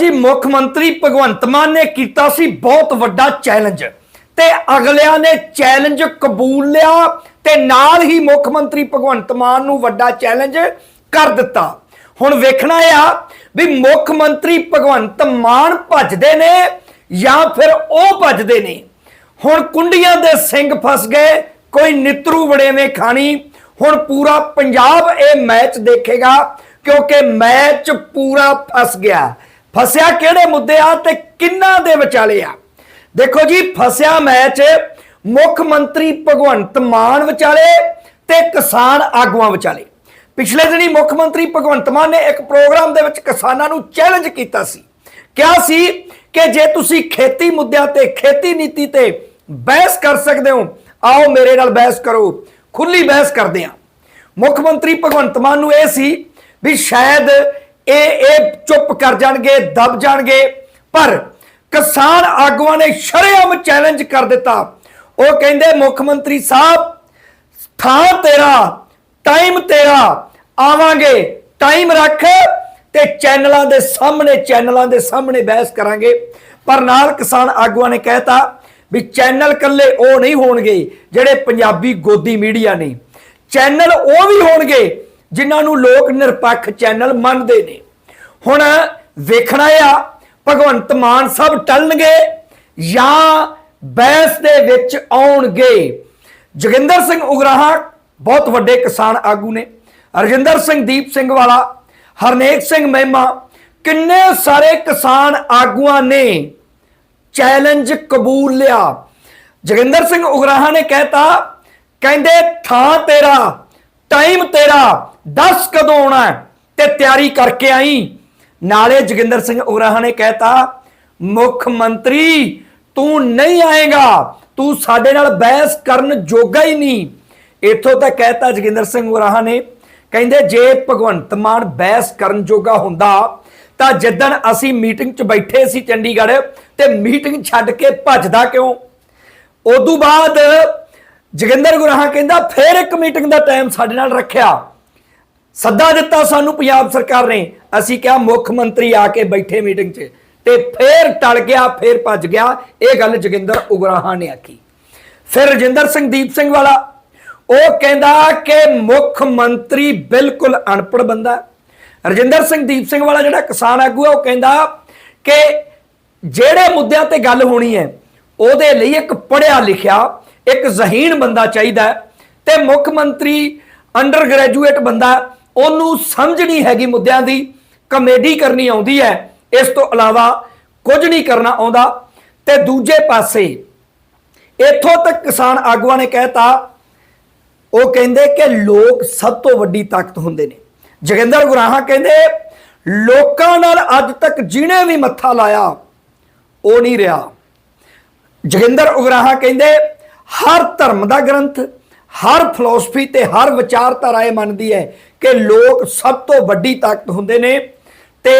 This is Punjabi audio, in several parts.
ਜੀ, ਮੁੱਖ ਮੰਤਰੀ ਭਗਵੰਤ ਮਾਨ ਨੇ ਕੀਤਾ ਸੀ ਬਹੁਤ ਵੱਡਾ ਚੈਲੰਜ ਤੇ ਅਗਲਿਆਂ ਨੇ ਚੈਲੰਜ ਕਬੂਲ ਲਿਆ ਤੇ ਨਾਲ ਹੀ ਮੁੱਖ ਮੰਤਰੀ ਭਗਵੰਤ ਮਾਨ ਨੂੰ ਵੱਡਾ ਚੈਲੰਜ ਕਰ ਦਿੱਤਾ। ਹੁਣ ਵੇਖਣਾ ਆ ਵੀ ਮੁੱਖ ਮੰਤਰੀ ਭਗਵੰਤ ਮਾਨ ਭੱਜਦੇ ਨੇ ਜਾਂ ਫਿਰ ਉਹ ਭੱਜਦੇ ਨੇ। ਹੁਣ ਕੁੰਡੀਆਂ ਦੇ ਸਿੰਘ ਫਸ ਗਏ, ਕੋਈ ਨਿਤਰੂ ਵੜੇਵੇਂ ਖਾਣੀ। ਹੁਣ ਪੂਰਾ ਪੰਜਾਬ ਇਹ ਮੈਚ ਦੇਖੇਗਾ ਕਿਉਂਕਿ ਮੈਚ ਪੂਰਾ ਫਸ ਗਿਆ। ਫਸਿਆ ਕਿਹੜੇ ਮੁੱਦੇ ਆ ਤੇ ਕਿੰਨਾ ਦੇ ਵਿਚਾਲੇ ਆ? ਦੇਖੋ ਜੀ, ਫਸਿਆ ਮੈਚ ਮੁੱਖ ਮੰਤਰੀ ਭਗਵੰਤ ਮਾਨ ਵਿਚਾਲੇ ਤੇ ਕਿਸਾਨ ਆਗੂਆਂ ਵਿਚਾਲੇ। ਪਿਛਲੇ ਦਿਨੀ ਮੁੱਖ ਮੰਤਰੀ ਭਗਵੰਤ ਮਾਨ ਨੇ ਇੱਕ ਪ੍ਰੋਗਰਾਮ ਦੇ ਵਿੱਚ ਕਿਸਾਨਾਂ ਨੂੰ ਚੈਲੰਜ ਕੀਤਾ ਸੀ। ਕਿਹਾ ਸੀ ਕਿ ਜੇ ਤੁਸੀਂ ਖੇਤੀ ਮੁੱਦਿਆਂ ਤੇ, ਖੇਤੀ ਨੀਤੀ ਤੇ ਬਹਿਸ ਕਰ ਸਕਦੇ ਹੋ, ਆਓ ਮੇਰੇ ਨਾਲ ਬਹਿਸ ਕਰੋ, ਖੁੱਲੀ ਬਹਿਸ ਕਰਦੇ ਹਾਂ। ਮੁੱਖ ਮੰਤਰੀ ਭਗਵੰਤ ਮਾਨ ਨੂੰ ਇਹ ਸੀ ਵੀ ਸ਼ਾਇਦ ਇਹ ਇਹ ਚੁੱਪ ਕਰ ਜਾਣਗੇ, ਦਬ ਜਾਣਗੇ। ਪਰ ਕਿਸਾਨ ਆਗੂਆਂ ਨੇ ਸ਼ਰੇਆਮ ਚੈਲੰਜ ਕਰ ਦਿੱਤਾ। ਉਹ ਕਹਿੰਦੇ, ਮੁੱਖ ਮੰਤਰੀ ਸਾਹਿਬ, ਥਾਂ ਤੇਰਾ ਟਾਈਮ ਤੇਰਾ, ਆਵਾਂਗੇ ਟਾਈਮ ਰੱਖ ਤੇ ਚੈਨਲਾਂ ਦੇ ਸਾਹਮਣੇ, ਚੈਨਲਾਂ ਦੇ ਸਾਹਮਣੇ ਬਹਿਸ ਕਰਾਂਗੇ। ਪਰ ਨਾਲ ਕਿਸਾਨ ਆਗੂਆਂ ਨੇ ਕਹਿਤਾ ਵੀ ਚੈਨਲ ਕੱਲੇ ਉਹ ਨਹੀਂ ਹੋਣਗੇ ਜਿਹੜੇ ਪੰਜਾਬੀ ਗੋਦੀ ਮੀਡੀਆ ਨੇ। ਚੈਨਲ ਉਹ ਵੀ ਹੋਣਗੇ ਜਿਨ੍ਹਾਂ ਨੂੰ ਲੋਕ ਨਿਰਪੱਖ ਚੈਨਲ ਮੰਨਦੇ ਨੇ। ਹੁਣ ਵੇਖਣਾ ਆ, ਭਗਵੰਤ ਮਾਨ ਸਭ ਟਲਣਗੇ ਜਾਂ ਬਹਿਸ ਦੇ ਵਿੱਚ ਆਉਣਗੇ? ਜੋਗਿੰਦਰ ਸਿੰਘ ਉਗਰਾਹਾਂ ਬਹੁਤ ਵੱਡੇ ਕਿਸਾਨ ਆਗੂ ਨੇ। ਰਜਿੰਦਰ ਸਿੰਘ, ਦੀਪ ਸਿੰਘ ਵਾਲਾ, ਹਰਨੇਕ ਸਿੰਘ ਮਹਿਮਾ, ਕਿੰਨੇ ਸਾਰੇ ਕਿਸਾਨ ਆਗੂਆਂ ਨੇ ਚੈਲੰਜ ਕਬੂਲ ਲਿਆ। ਜੋਗਿੰਦਰ ਸਿੰਘ ਉਗਰਾਹਾਂ ਨੇ ਕਹਿਤਾ, ਕਹਿੰਦੇ, ਥਾਂ ਤੇਰਾ ਟਾਈਮ ਤੇਰਾ ਦੱਸ ਕਦੋਂ ਆਉਣਾ ਹੈ ਤੇ ਤਿਆਰੀ ਕਰਕੇ ਆਈ। ਨਾਲੇ ਜੋਗਿੰਦਰ ਸਿੰਘ ਉਗਰਾਹਾਂ ਨੇ ਕਹਿਤਾ, ਮੁੱਖ ਮੰਤਰੀ, ਤੂੰ ਨਹੀਂ ਆਏਗਾ। ਤੂੰ ਸਾਡੇ ਨਾਲ ਬਹਿਸ ਕਰਨ ਜੋਗਾ ਹੀ ਨਹੀਂ। ਇੱਥੋਂ ਤੱਕ ਕਹਿਤਾ ਜੋਗਿੰਦਰ ਸਿੰਘ ਉਗਰਾਹਾਂ ਨੇ, ਕਹਿੰਦੇ ਜੇ ਭਗਵੰਤ ਮਾਨ ਬਹਿਸ ਕਰਨ ਜੋਗਾ ਹੁੰਦਾ, ਤਾਂ ਜਿੱਦਣ ਅਸੀਂ ਮੀਟਿੰਗ 'ਚ ਬੈਠੇ ਸੀ ਚੰਡੀਗੜ੍ਹ ਤੇ ਮੀਟਿੰਗ ਛੱਡ ਕੇ ਭੱਜਦਾ ਕਿਉਂ? ਉਦੋਂ ਬਾਅਦ ਜੋਗਿੰਦਰ ਗੁਰਾਹਾਂ ਕਹਿੰਦਾ, ਫੇਰ ਇੱਕ ਮੀਟਿੰਗ ਦਾ ਟਾਈਮ ਸਾਡੇ ਨਾਲ ਰੱਖਿਆ। ਸੱਦਾ ਦਿੱਤਾ ਸਾਨੂੰ ਪੰਜਾਬ ਸਰਕਾਰ ਨੇ। ਅਸੀਂ ਕਿਹਾ ਮੁੱਖ ਮੰਤਰੀ ਆ ਕੇ ਬੈਠੇ ਮੀਟਿੰਗ 'ਚ ਤੇ ਫੇਰ ਟਲ ਗਿਆ, ਫੇਰ ਭੱਜ ਗਿਆ। ਇਹ ਗੱਲ ਜੋਗਿੰਦਰ ਉਗਰਾਹਾਂ ਨੇ ਆਖੀ। ਫਿਰ ਰਜਿੰਦਰ ਸਿੰਘ, ਦੀਪ ਸਿੰਘ ਵਾਲਾ, ਉਹ ਕਹਿੰਦਾ ਕਿ ਮੁੱਖ ਮੰਤਰੀ ਬਿਲਕੁਲ ਅਨਪੜ ਬੰਦਾ ਰਜਿੰਦਰ ਸਿੰਘ, ਦੀਪ ਸਿੰਘ ਵਾਲਾ ਜਿਹੜਾ ਕਿਸਾਨ ਆਗੂ ਹੈ, ਉਹ ਕਹਿੰਦਾ ਕਿ ਜਿਹੜੇ ਮੁੱਦਿਆਂ ਤੇ ਗੱਲ ਹੋਣੀ ਹੈ, ਉਹਦੇ ਲਈ ਇੱਕ ਪੜ੍ਹਿਆ ਲਿਖਿਆ, ਇੱਕ ਜ਼ਹੀਨ ਬੰਦਾ ਚਾਹੀਦਾ ਹੈ ਤੇ ਮੁੱਖ ਮੰਤਰੀ ਅੰਡਰ ਗ੍ਰੈਜੂਏਟ ਬੰਦਾ ਉਹਨੂੰ ਸਮਝ ਨਹੀਂ ਹੈਗੀ ਮੁੱਦਿਆਂ ਦੀ, ਕਮੇਡੀ ਕਰਨੀ ਆਉਂਦੀ ਹੈ, ਇਸ ਤੋਂ ਇਲਾਵਾ ਕੁਝ ਨਹੀਂ ਕਰਨਾ ਆਉਂਦਾ। ਤੇ ਦੂਜੇ ਪਾਸੇ, ਇੱਥੋਂ ਤੱਕ ਕਿਸਾਨ ਆਗੂਆਂ ਨੇ ਕਹਿਤਾ, ਉਹ ਕਹਿੰਦੇ ਕਿ ਲੋਕ ਸਭ ਤੋਂ ਵੱਡੀ ਤਾਕਤ ਹੁੰਦੇ ਨੇ। ਜੋਗਿੰਦਰ ਗੁਰਾਹਾਂ ਕਹਿੰਦੇ, ਲੋਕਾਂ ਨਾਲ ਅੱਜ ਤੱਕ ਜਿਹਨੇ ਵੀ ਮੱਥਾ ਲਾਇਆ, ਉਹ ਨਹੀਂ ਰਿਹਾ। ਜੋਗਿੰਦਰ ਉਗਰਾਹਾਂ ਕਹਿੰਦੇ, ਹਰ ਧਰਮ ਦਾ ਗ੍ਰੰਥ ਹਰ ਫਿਲਾਸਫੀ ਤੇ ਹਰ ਵਿਚਾਰਧਾਰਾ ਇਹ ਮੰਨਦੀ ਹੈ ਕਿ ਲੋਕ ਸਭ ਤੋਂ ਵੱਡੀ ਤਾਕਤ ਹੁੰਦੇ ਨੇ ਤੇ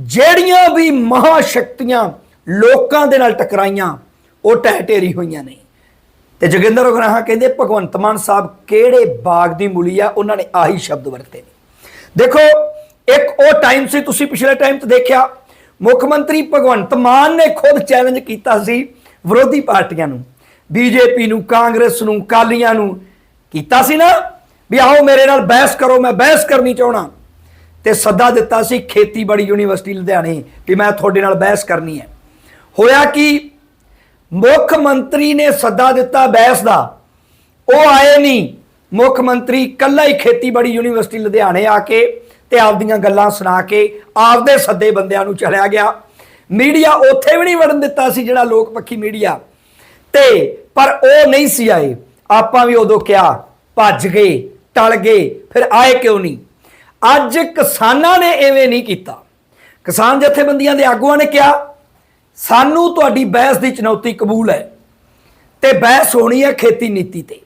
ਜਿਹੜੀਆਂ ਵੀ ਮਹਾ ਸ਼ਕਤੀਆਂ ਲੋਕਾਂ ਦੇ ਨਾਲ ਟਕਰਾਈਆਂ, ਉਹ ਟਹਿ ਢੇਰੀ ਹੋਈਆਂ ਨੇ। ਤੇ ਜੋਗਿੰਦਰ ਉਗਰਾਹਾਂ ਕਹਿੰਦੇ, ਭਗਵੰਤ ਮਾਨ ਸਾਹਿਬ ਕਿਹੜੇ ਬਾਗ ਦੀ ਮੂਲੀ ਆ? ਉਹਨਾਂ ਨੇ ਆਹੀ ਸ਼ਬਦ ਵਰਤੇ ਨੇ। ਦੇਖੋ, ਇੱਕ ਉਹ ਟਾਈਮ ਸੀ, ਤੁਸੀਂ ਪਿਛਲੇ ਟਾਈਮ ਤੇ ਦੇਖਿਆ, ਮੁੱਖ ਮੰਤਰੀ ਭਗਵੰਤ ਮਾਨ ਨੇ ਖੁਦ ਚੈਲੰਜ ਕੀਤਾ ਸੀ ਵਿਰੋਧੀ ਪਾਰਟੀਆਂ ਨੂੰ। ਬੀਜੇਪੀ ਨੂੰ, ਕਾਂਗਰਸ ਨੂੰ ਕਾਲੀਆਂ ਨੂੰ ਕੀਤਾ ਸੀ ਨਾ ਵੀ ਆਓ ਮੇਰੇ ਨਾਲ ਬਹਿਸ ਕਰੋ, ਮੈਂ ਬਹਿਸ ਕਰਨੀ ਚਾਹਣਾ ਤੇ ਸੱਦਾ ਦਿੱਤਾ ਸੀ ਖੇਤੀਬਾੜੀ ਯੂਨੀਵਰਸਿਟੀ ਲੁਧਿਆਣੇ ਵੀ ਮੈਂ ਤੁਹਾਡੇ ਨਾਲ ਬਹਿਸ ਕਰਨੀ ਹੈ। ਹੋਇਆ ਕਿ? ਮੁੱਖ ਮੰਤਰੀ ਨੇ ਸੱਦਾ ਦਿੱਤਾ ਬਹਿਸ ਦਾ। ਉਹ ਆਏ ਨਹੀਂ। ਮੁੱਖ ਮੰਤਰੀ ਕੱਲਾ ਹੀ ਖੇਤੀਬਾੜੀ ਯੂਨੀਵਰਸਿਟੀ ਲੁਧਿਆਣੇ ਆ ਕੇ ਤੇ ਆਪਦੀਆਂ ਗੱਲਾਂ ਸੁਣਾ ਕੇ ਆਪਦੇ ਸੱਦੇ ਬੰਦਿਆਂ ਨੂੰ ਚਲਿਆ ਗਿਆ। ਮੀਡੀਆ ਉੱਥੇ ਵੀ ਨਹੀਂ ਵੜਨ ਦਿੱਤਾ ਸੀ ਜਿਹੜਾ ਲੋਕ ਪੱਖੀ ਮੀਡੀਆ ਤੇ ਪਰ ਉਹ ਨਹੀਂ ਸੀ ਆਏ। ਆਪਾਂ ਵੀ ਉਦੋਂ ਕਿਹਾ, ਭੱਜ ਗਏ, ਟਲ ਗਏ, ਫਿਰ ਆਏ ਕਿਉਂ ਨਹੀਂ? ਅੱਜ ਕਿਸਾਨਾਂ ਨੇ ਐਵੇਂ ਨਹੀਂ ਕੀਤਾ। ਕਿਸਾਨ ਜਥੇਬੰਦੀਆਂ ਦੇ ਆਗੂਆਂ ਨੇ ਕਿਹਾ, ਸਾਨੂੰ ਤੁਹਾਡੀ ਬਹਿਸ ਦੀ ਚੁਣੌਤੀ ਕਬੂਲ ਹੈ ਤੇ ਬਹਿਸ ਹੋਣੀ ਹੈ ਖੇਤੀ ਨੀਤੀ ਤੇ।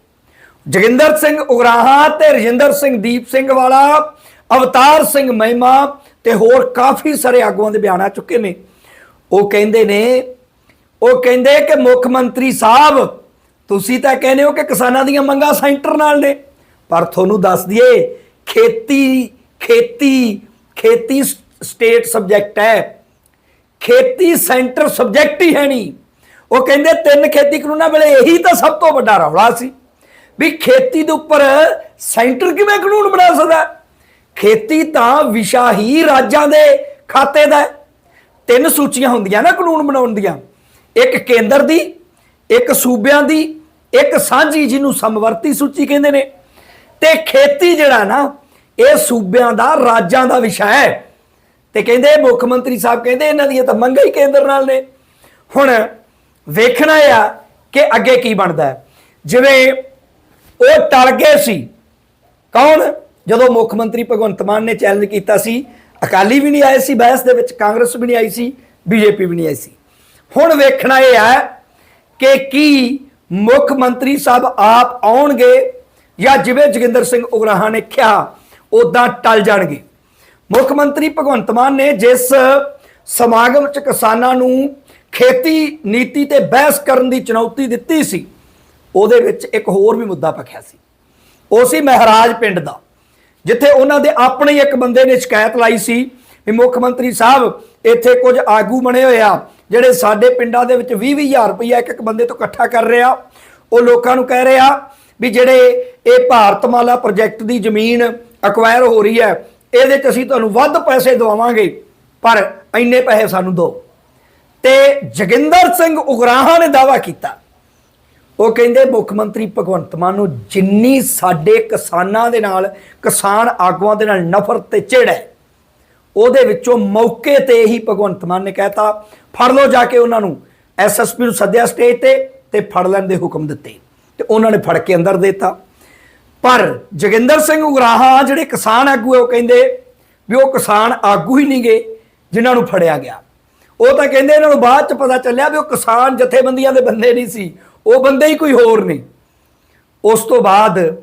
ਜੋਗਿੰਦਰ ਸਿੰਘ ਉਗਰਾਹਾਂ ਤੇ ਰਜਿੰਦਰ ਸਿੰਘ, ਦੀਪ ਸਿੰਘ ਵਾਲਾ, ਅਵਤਾਰ ਸਿੰਘ ਮਹਿਮਾ ਤੇ ਹੋਰ ਕਾਫੀ ਸਾਰੇ ਆਗੂਆਂ ਦੇ ਬਿਆਨ ਆ ਚੁੱਕੇ ਨੇ। ਉਹ ਕਹਿੰਦੇ ਨੇ ਉਹ ਕਹਿੰਦੇ ਕਿ ਮੁੱਖ ਮੰਤਰੀ ਸਾਹਿਬ, ਤੁਸੀਂ ਤਾਂ ਕਹਿੰਦੇ ਹੋ ਕਿ ਕਿਸਾਨਾਂ ਦੀਆਂ ਮੰਗਾਂ ਸੈਂਟਰ ਨਾਲ ਨੇ। ਪਰ ਤੁਹਾਨੂੰ ਦੱਸ ਦਈਏ, ਖੇਤੀ ਖੇਤੀ ਖੇਤੀ ਸਟੇਟ ਸਬਜੈਕਟ ਹੈ। ਖੇਤੀ ਸੈਂਟਰ ਸਬਜੈਕਟ ਹੀ ਹੈ ਨਹੀਂ। ਉਹ ਕਹਿੰਦੇ ਤਿੰਨ ਖੇਤੀ ਕਾਨੂੰਨਾਂ ਵੇਲੇ ਇਹੀ ਤਾਂ ਸਭ ਤੋਂ ਵੱਡਾ ਰੌਲਾ ਸੀ। ਵੀ ਖੇਤੀ ਦੇ ਉੱਪਰ ਸੈਂਟਰ ਕਿਵੇਂ ਕਾਨੂੰਨ ਬਣਾ ਸਕਦਾ? ਖੇਤੀ ਤਾਂ ਵਿਸ਼ਾ ਹੀ ਰਾਜਾਂ ਦੇ ਖਾਤੇ ਦਾ ਤਿੰਨ ਸੂਚੀਆਂ ਹੁੰਦੀਆਂ ਨਾ ਕਾਨੂੰਨ ਬਣਾਉਣ ਦੀਆਂ। ਇੱਕ ਕੇਂਦਰ ਦੀ, ਇੱਕ ਸੂਬਿਆਂ ਦੀ, ਇੱਕ ਸਾਂਝੀ ਜਿਹਨੂੰ ਸਮਵਰਤੀ ਸੂਚੀ ਕਹਿੰਦੇ ਨੇ। ਤੇ ਖੇਤੀ ਜਿਹੜਾ ਨਾ, ਇਹ ਸੂਬਿਆਂ ਦਾ, ਰਾਜਾਂ ਦਾ ਵਿਸ਼ਾ ਹੈ। ਤੇ ਕਹਿੰਦੇ ਮੁੱਖ ਮੰਤਰੀ ਸਾਹਿਬ ਕਹਿੰਦੇ ਇਹਨਾਂ ਦੀਆਂ ਤਾਂ ਮੰਗਾਂ ਹੀ ਕੇਂਦਰ ਨਾਲ ਨੇ। ਹੁਣ ਵੇਖਣਾ ਆ ਕਿ ਅੱਗੇ ਕੀ ਬਣਦਾ ਹੈ। ਜਿਵੇਂ ਉਹ ਟਲ ਗਏ ਸੀ। ਕੌਣ? ਜਦੋਂ ਮੁੱਖ ਮੰਤਰੀ ਭਗਵੰਤ ਮਾਨ ਨੇ ਚੈਲੰਜ ਕੀਤਾ ਸੀ, ਅਕਾਲੀ ਵੀ ਨਹੀਂ ਆਏ ਸੀ, ਬਹਿਸ ਦੇ ਵਿੱਚ ਕਾਂਗਰਸ ਵੀ ਨਹੀਂ ਆਈ ਸੀ, ਬੀਜੇਪੀ ਵੀ ਨਹੀਂ ਆਈ ਸੀ। ਹੁਣ ਵੇਖਣਾ ਇਹ ਹੈ ਕਿ ਕੀ ਮੁੱਖ ਮੰਤਰੀ ਸਾਹਿਬ ਆਪ ਆਉਣਗੇ ਜਾਂ ਜਿਵੇਂ ਜੋਗਿੰਦਰ ਸਿੰਘ ਉਗਰਾਹਾਂ ਨੇ ਕਿਹਾ ਉਦਾਂ ਟਲ ਜਾਣਗੇ। ਮੁੱਖ ਮੰਤਰੀ ਭਗਵੰਤ ਮਾਨ ਨੇ ਜਿਸ ਸਮਾਗਮ ਚ ਕਿਸਾਨਾਂ ਨੂੰ ਖੇਤੀ ਨੀਤੀ ਤੇ ਬਹਿਸ ਕਰਨ ਦੀ ਚੁਣੌਤੀ ਦਿੱਤੀ ਸੀ, ਉਹਦੇ ਵਿੱਚ ਇੱਕ ਹੋਰ ਵੀ ਮੁੱਦਾ ਪਖਿਆ ਸੀ। ਉਹ ਸੀ ਮਹਾਰਾਜ ਪਿੰਡ ਦਾ, ਜਿੱਥੇ ਉਹਨਾਂ ਦੇ ਆਪਣੇ ਇੱਕ ਬੰਦੇ ਨੇ ਸ਼ਿਕਾਇਤ ਲਾਈ ਸੀ ਵੀ ਮੁੱਖ ਮੰਤਰੀ ਸਾਹਿਬ, ਇੱਥੇ ਕੁਝ ਆਗੂ ਬਣੇ ਹੋਏ ਆ ਜਿਹੜੇ ਸਾਡੇ ਪਿੰਡਾਂ ਦੇ ਵਿੱਚ 20-20000 ਰੁਪਈਆ ਇੱਕ ਇੱਕ ਬੰਦੇ ਤੋਂ ਇਕੱਠਾ ਕਰ ਰਿਹਾ, ਉਹ ਲੋਕਾਂ ਨੂੰ ਕਹਿ ਰਿਹਾ ਵੀ ਜਿਹੜੇ ਇਹ ਭਾਰਤਮਾਲਾ ਪ੍ਰੋਜੈਕਟ ਦੀ ਜ਼ਮੀਨ ਅਕਵਾਇਰ ਹੋ ਰਹੀ ਹੈ, ਇਹਦੇ 'ਚ ਅਸੀਂ ਤੁਹਾਨੂੰ ਵੱਧ ਪੈਸੇ ਦਵਾਵਾਂਗੇ, ਪਰ ਇੰਨੇ ਪੈਸੇ ਸਾਨੂੰ ਦਿਓ। ਤੇ ਜੋਗਿੰਦਰ ਸਿੰਘ ਉਗਰਾਹਾਂ ਨੇ ਦਾਵਾ ਕੀਤਾ। ਉਹ ਕਹਿੰਦੇ, ਮੁੱਖ ਮੰਤਰੀ ਭਗਵੰਤ ਮਾਨ ਨੂੰ ਜਿੰਨੀ ਸਾਡੇ ਕਿਸਾਨਾਂ ਦੇ ਨਾਲ, ਕਿਸਾਨ ਆਗੂਆਂ ਦੇ ਨਾਲ ਨਫ਼ਰਤ ਤੇ ਚਿੜ ਹੈ ਉਹਦੇ ਵਿੱਚੋਂ ਮੌਕੇ ਤੇ ਹੀ ਭਗਵੰਤ ਮਾਨ ਨੇ ਕਹਿਤਾ, ਫੜ ਲਓ ਜਾ ਕੇ ਉਹਨਾਂ ਨੂੰ। ਐਸਐਸਪੀ ਨੂੰ ਸੱਦਿਆ ਸਟੇਜ ਤੇ ਤੇ ਫੜ ਲੈਣ ਦੇ ਹੁਕਮ ਦਿੱਤੇ। ਤੇ ਉਹਨਾਂ ਨੇ ਫੜ ਕੇ ਅੰਦਰ ਦੇਤਾ। ਪਰ ਜੋਗਿੰਦਰ ਸਿੰਘ ਉਗਰਾਹਾਂ, ਜਿਹੜੇ ਕਿਸਾਨ ਆਗੂ ਹੈ, ਉਹ ਕਹਿੰਦੇ ਵੀ ਉਹ ਕਿਸਾਨ ਆਗੂ ਹੀ ਨਹੀਂ ਗਏ ਜਿਨ੍ਹਾਂ ਨੂੰ ਫੜਿਆ ਗਿਆ। ਉਹ ਤਾਂ ਕਹਿੰਦੇ ਇਹਨਾਂ ਨੂੰ ਬਾਅਦ ਚ ਪਤਾ ਚੱਲਿਆ ਵੀ ਉਹ ਕਿਸਾਨ ਜਥੇਬੰਦੀਆਂ ਦੇ ਬੰਦੇ ਨਹੀਂ ਸੀ। ਉਹ ਬੰਦੇ ਹੀ ਕੋਈ ਹੋਰ ਨੇ। ਉਸ ਤੋਂ ਬਾਅਦ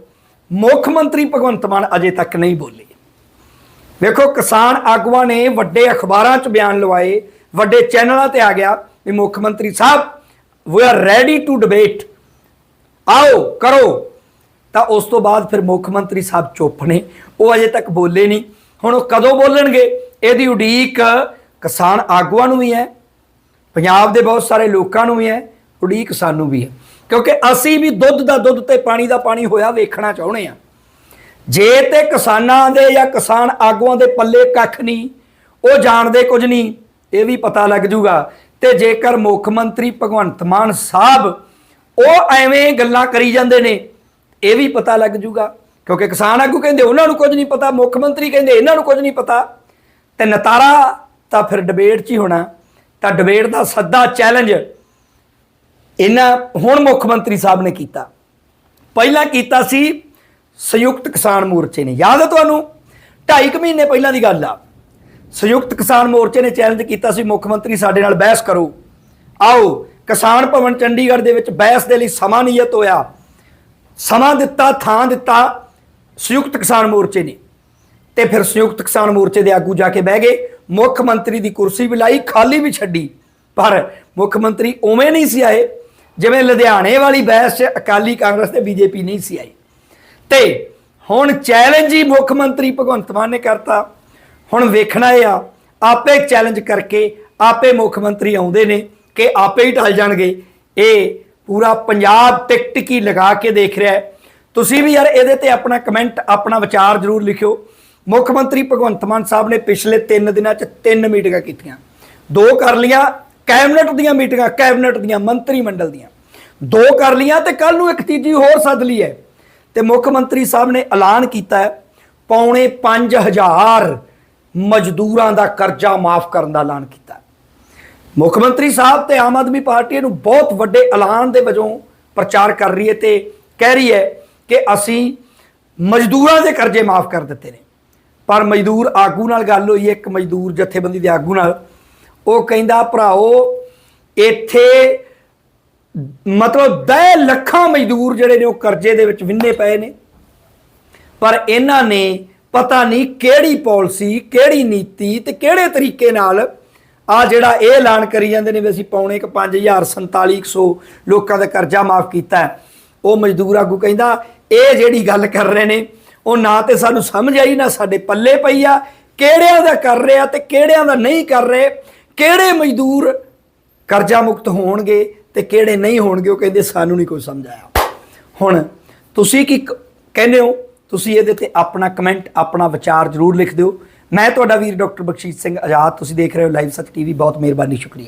ਮੁੱਖ ਮੰਤਰੀ ਭਗਵੰਤ ਮਾਨ ਅਜੇ ਤੱਕ ਨਹੀਂ ਬੋਲੇ। ਵੇਖੋ ਕਿਸਾਨ ਆਗੂਆਂ ਨੇ ਵੱਡੇ ਅਖਬਾਰਾਂ 'ਚ ਬਿਆਨ ਲਵਾਏ, ਵੱਡੇ ਚੈਨਲਾਂ ਤੇ ਆ ਗਿਆ ਵੀ ਮੁੱਖ ਮੰਤਰੀ ਸਾਹਿਬ we are ready to debate ਆਓ, ਕਰੋ। ਤਾਂ ਉਸ ਤੋਂ ਬਾਅਦ ਫਿਰ ਮੁੱਖ ਮੰਤਰੀ ਸਾਹਿਬ ਚੁੱਪ ਨੇ, ਉਹ ਅਜੇ ਤੱਕ ਬੋਲੇ ਨਹੀਂ। ਹੁਣ ਉਹ ਕਦੋਂ ਬੋਲਣਗੇ? ਇਹਦੀ ਉਡੀਕ ਕਿਸਾਨ ਆਗੂਆਂ ਨੂੰ ਵੀ ਹੈ, ਪੰਜਾਬ ਦੇ ਬਹੁਤ ਸਾਰੇ ਲੋਕਾਂ ਨੂੰ ਵੀ ਹੈ, ਉਡੀਕ ਸਾਨੂੰ ਵੀ ਹੈ। ਕਿਉਂਕਿ ਅਸੀਂ ਵੀ ਦੁੱਧ ਦਾ ਦੁੱਧ ਤੇ ਪਾਣੀ ਦਾ ਪਾਣੀ ਹੋਇਆ ਵੇਖਣਾ ਚਾਹੁੰਦੇ ਆ ਜੇ ਤੇ ਕਿਸਾਨਾਂ ਦੇ ਜਾਂ ਕਿਸਾਨ ਆਗੂਆਂ ਦੇ ਪੱਲੇ ਕੱਖ ਨਹੀਂ, ਉਹ ਜਾਣਦੇ ਕੁਝ ਨਹੀਂ, ਇਹ ਵੀ ਪਤਾ ਲੱਗ ਜੂਗਾ। ਤੇ ਜੇਕਰ ਮੁੱਖ ਮੰਤਰੀ ਭਗਵੰਤ ਮਾਨ ਸਾਹਿਬ ਉਹ ਐਵੇਂ ਗੱਲਾਂ ਕਰੀ ਜਾਂਦੇ ਨੇ, ਇਹ ਵੀ ਪਤਾ ਲੱਗ ਜੂਗਾ। ਕਿਉਂਕਿ ਕਿਸਾਨ ਆਗੂ ਕਹਿੰਦੇ, ਉਹਨਾਂ ਨੂੰ ਕੁਝ ਨਹੀਂ ਪਤਾ, ਮੁੱਖ ਮੰਤਰੀ ਕਹਿੰਦੇ, ਇਹਨਾਂ ਨੂੰ ਕੁਝ ਨਹੀਂ ਪਤਾ। ਤੇ ਨਤਾਰਾ ਤਾਂ ਫਿਰ ਡਿਬੇਟ 'ਚ ਹੀ ਹੋਣਾ। ਤਾਂ ਡਿਬੇਟ ਦਾ ਸੱਦਾ ਚੈਲੰਜ ਇਹਨਾਂ, ਹੁਣ ਮੁੱਖ ਮੰਤਰੀ ਸਾਹਿਬ ਨੇ ਕੀਤਾ। ਪਹਿਲਾਂ ਕੀਤਾ ਸੀ ਸੰਯੁਕਤ ਕਿਸਾਨ ਮੋਰਚੇ ਨੇ। ਯਾਦ ਹੈ ਤੁਹਾਨੂੰ? 2.5 ਮਹੀਨੇ ਪਹਿਲਾਂ ਦੀ ਗੱਲ ਆ। ਸੰਯੁਕਤ ਕਿਸਾਨ ਮੋਰਚੇ ਨੇ ਚੈਲੰਜ ਕੀਤਾ ਸੀ, ਮੁੱਖ ਮੰਤਰੀ ਸਾਡੇ ਨਾਲ ਬਹਿਸ ਕਰੋ। ਆਓ, ਕਿਸਾਨ ਭਵਨ ਚੰਡੀਗੜ੍ਹ ਦੇ ਵਿੱਚ ਬਹਿਸ ਦੇ ਲਈ ਸਮਾਂ ਨਿਯਤ ਹੋਇਆ। ਸਮਾਂ ਦਿੱਤਾ, ਥਾਂ ਦਿੱਤਾ ਸੰਯੁਕਤ ਕਿਸਾਨ ਮੋਰਚੇ ਨੇ। ਤੇ ਫਿਰ ਸੰਯੁਕਤ ਕਿਸਾਨ ਮੋਰਚੇ ਦੇ ਆਗੂ ਜਾ ਕੇ ਬਹਿ ਗਏ। ਮੁੱਖ ਮੰਤਰੀ ਦੀ ਕੁਰਸੀ ਵੀ ਲਾਈ, ਖਾਲੀ ਵੀ ਛੱਡੀ। ਪਰ ਮੁੱਖ ਮੰਤਰੀ ਉਵੇਂ ਨਹੀਂ ਸੀ ਆਏ, ਜਿਵੇਂ ਲੁਧਿਆਣੇ ਵਾਲੀ ਬਹਿਸ 'ਚ ਅਕਾਲੀ ਕਾਂਗਰਸ ਤੇ ਬੀਜੇਪੀ ਨਹੀਂ ਸੀ ਆਈ। ਤੇ ਹੁਣ ਚੈਲੰਜ ਹੀ ਮੁੱਖ ਮੰਤਰੀ ਭਗਵੰਤ ਮਾਨ ਨੇ ਕਰਤਾ। ਹੁਣ ਵੇਖਣਾ ਇਹ ਆ, ਆਪੇ ਚੈਲੰਜ ਕਰਕੇ ਆਪੇ ਮੁੱਖ ਮੰਤਰੀ ਆਉਂਦੇ ਨੇ ਕਿ ਆਪੇ ਹੀ ਢਲ ਜਾਣਗੇ। ਇਹ ਪੂਰਾ ਪੰਜਾਬ ਟਿਕ ਟਿਕੀ ਲਗਾ ਕੇ ਦੇਖ ਰਿਹਾ ਹੈ। ਤੁਸੀਂ ਵੀ ਯਾਰ ਇਹਦੇ ਤੇ ਆਪਣਾ ਕਮੈਂਟ ਆਪਣਾ ਵਿਚਾਰ ਜ਼ਰੂਰ ਲਿਖਿਓ। ਮੁੱਖ ਮੰਤਰੀ ਭਗਵੰਤ ਮਾਨ ਸਾਹਿਬ ਨੇ ਪਿਛਲੇ 3 ਦਿਨਾਂ 'ਚ ਤਿੰਨ ਮੀਟਿੰਗਾਂ ਕੀਤੀਆਂ। ਦੋ ਕਰ ਲੀਆਂ ਕੈਬਨਿਟ ਦੀਆਂ ਮੀਟਿੰਗਾਂ ਕੈਬਨਿਟ ਦੀਆਂ ਮੰਤਰੀ ਮੰਡਲ ਦੀਆਂ। ਦੋ ਕਰ ਲੀਆਂ ਤੇ ਕੱਲ ਨੂੰ ਇੱਕ ਤੀਜੀ ਹੋਰ ਸੱਦ ਲਈ ਹੈ। ਤੇ ਮੁੱਖ ਮੰਤਰੀ ਸਾਹਿਬ ਨੇ ਐਲਾਨ ਕੀਤਾ ਹੈ ਪੌਣੇ 5000 ਮਜ਼ਦੂਰਾਂ ਦਾ ਕਰਜ਼ਾ ਮਾਫ ਕਰਨ ਦਾ ਐਲਾਨ ਕੀਤਾ ਮੁੱਖ ਮੰਤਰੀ ਸਾਹਿਬ ਤੇ ਆਮ ਆਦਮੀ ਪਾਰਟੀ ਇਹਨੂੰ ਬਹੁਤ ਵੱਡੇ ਐਲਾਨ ਦੇ ਵਜੋਂ ਪ੍ਰਚਾਰ ਕਰ ਰਹੀ ਹੈ ਤੇ ਕਹਿ ਰਹੀ ਹੈ ਕਿ ਅਸੀਂ ਮਜ਼ਦੂਰਾਂ ਦੇ ਕਰਜ਼ੇ ਮਾਫ ਕਰ ਦਿੱਤੇ ਨੇ। ਪਰ ਮਜ਼ਦੂਰ ਆਗੂ ਨਾਲ ਗੱਲ ਹੋਈ ਹੈ, ਇੱਕ ਮਜ਼ਦੂਰ ਜਥੇਬੰਦੀ ਦੇ ਆਗੂ ਨਾਲ ਉਹ ਕਹਿੰਦਾ ਭਰਾਓ ਇੱਥੇ ਮਤਲਬ 10 ਲੱਖਾਂ ਮਜ਼ਦੂਰ ਜਿਹੜੇ ਨੇ ਉਹ ਕਰਜ਼ੇ ਦੇ ਵਿੱਚ ਵਿੰਨੇ ਪਏ ਨੇ। ਪਰ ਇਹਨਾਂ ਨੇ ਪਤਾ ਨਹੀਂ ਕਿਹੜੀ ਪਾਲਿਸੀ, ਕਿਹੜੀ ਨੀਤੀ ਤੇ ਕਿਹੜੇ ਤਰੀਕੇ ਨਾਲ ਆ ਜਿਹੜਾ ਇਹ ਐਲਾਨ ਕਰੀ ਜਾਂਦੇ ਨੇ ਵੀ ਅਸੀਂ ਪੌਣੇ ਕ 5000 4700 ਲੋਕਾਂ ਦਾ ਕਰਜ਼ਾ ਮਾਫ ਕੀਤਾ। ਉਹ ਮਜ਼ਦੂਰ ਆਗੂ ਕਹਿੰਦਾ, ਇਹ ਜਿਹੜੀ ਗੱਲ ਕਰ ਰਹੇ ਨੇ, ਉਹ ਨਾ ਤੇ ਸਾਨੂੰ ਸਮਝ ਆਈ, ਨਾ ਸਾਡੇ ਪੱਲੇ ਪਈ ਆ। ਕਿਹੜਿਆਂ ਦਾ ਕਰ ਰਿਹਾ ਤੇ ਕਿਹੜਿਆਂ ਦਾ ਨਹੀਂ ਕਰ ਰਹੇ? ਕਿਹੜੇ ਮਜ਼ਦੂਰ ਕਰਜ਼ਾ ਮੁਕਤ ਹੋਣਗੇ? ਤੇ ਕਿਹੜੇ ਨਹੀਂ ਹੋਣਗੇ, ਉਹ ਕਹਿੰਦੇ ਸਾਨੂੰ ਨਹੀਂ ਕੋਈ ਸਮਝ ਆਇਆ ਹੁਣ ਤੁਸੀਂ ਕੀ ਕਹਿੰਦੇ ਹੋ, ਤੁਸੀਂ ਇਹਦੇ ਤੇ ਆਪਣਾ ਕਮੈਂਟ ਆਪਣਾ ਵਿਚਾਰ ਜ਼ਰੂਰ ਲਿਖ ਦਿਓ। ਮੈਂ ਤੁਹਾਡਾ ਵੀਰ ਡਾਕਟਰ ਬਖਸ਼ੀਸ਼ ਸਿੰਘ ਆਜ਼ਾਦ, ਤੁਸੀਂ ਦੇਖ ਰਹੇ ਹੋ ਲਾਈਵ ਸੱਚ ਟੀਵੀ, ਬਹੁਤ ਮਿਹਰਬਾਨੀ, ਸ਼ੁਕਰੀਆ।